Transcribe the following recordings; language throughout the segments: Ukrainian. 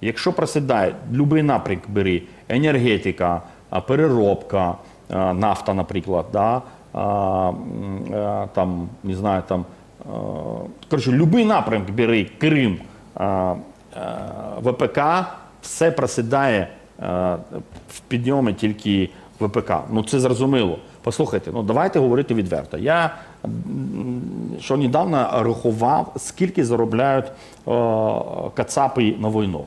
Якщо просідає, будь-який напрямок бери, енергетика, переробка, нафта, наприклад, да, а, там, не знаю, там, а, коротше, будь-який напрямок бери, Крим, а, ВПК, все просідає в підйомі тільки ВПК. Ну це зрозуміло. Послухайте, ну давайте говорити відверто. Я що недавно рахував, скільки заробляють о, кацапи на війну.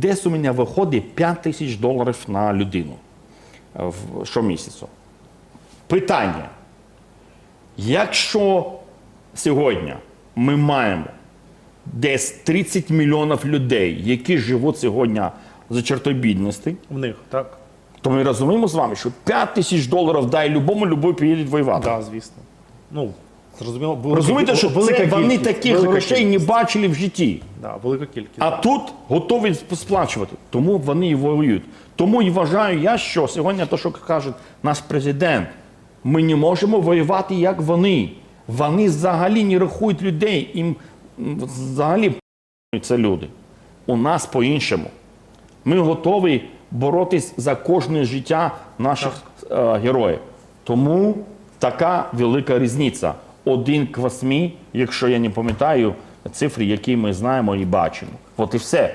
Десь у мене виходить 5 тисяч доларів на людину е, в щомісяцю. Питання. Якщо сьогодні ми маємо десь 30 мільйонів людей, які живуть сьогодні за чертою бідності, В них, так? то ми розуміємо з вами, що 5 тисяч доларів дай любому, любой поїде воювати. Так, звісно. Ну, зрозуміло, Розумієте, що велика це вони таких грошей не бачили в житті. Да, велика кількість. А тут готові сплачувати. Тому вони і воюють. Тому і вважаю я, що сьогодні те, що каже наш президент, ми не можемо воювати, як вони. Вони взагалі не рахують людей, їм взагалі це люди. У нас по-іншому. Ми готові боротись за кожне життя наших е, героїв. Тому така велика різниця. Один к восьмі, якщо я не пам'ятаю цифри, які ми знаємо і бачимо. От і все.